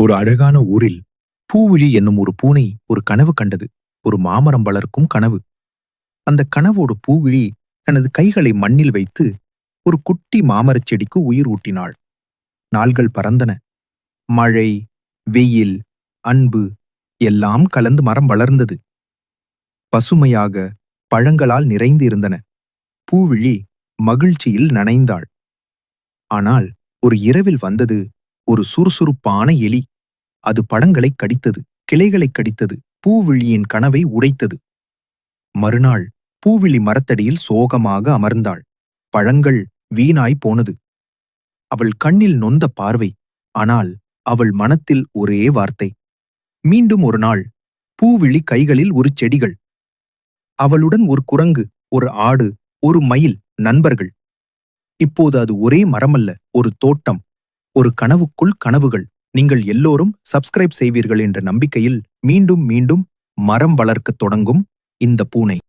ஒரு அழகான ஊரில் பூவிழி என்னும் ஒரு பூனை ஒரு கனவு கண்டது. ஒரு மாமரம் வளர்க்கும் கனவு. அந்த கனவோடு பூவிழி தனது கைகளை மண்ணில் வைத்து ஒரு குட்டி மாமரச் செடிக்கு உயிர் ஊட்டினாள். நாள்கள் பறந்தன. மழை வெயில் அன்பு எல்லாம் கலந்து மரம் வளர்ந்தது. பசுமையாக பழங்களால் நிறைந்து இருந்தன பூவிழி மகிழ்ச்சியில் நனைந்தாள். ஆனால் ஒரு இரவில் வந்தது ஒரு சுறுசுறுப்பான எலி. அது பழங்களைக் கடித்தது கிளைகளைக் கடித்தது பூவிழியின் கனவை உடைத்தது. மறுநாள் பூவிழி மரத்தடியில் சோகமாக அமர்ந்தாள். பழங்கள் வீணாய் போனது. அவள் கண்ணில் நொந்த பார்வை ஆனால் அவள் மனத்தில் ஒரே வார்த்தை. மீண்டும் ஒரு நாள் பூவிழி கைகளில் ஒரு செடிகள். அவளுடன் ஒரு குரங்கு ஒரு ஆடு ஒரு மயில் நண்பர்கள். இப்போது அது ஒரே மரமல்ல ஒரு தோட்டம் ஒரு கனவுக்குள் கனவுகள். நீங்கள் எல்லோரும் சப்ஸ்கிரைப் செய்வீர்கள் என்ற நம்பிக்கையில் மீண்டும் மீண்டும் மரம் வளர்க்கத் தொடங்கும் இந்த பூனை.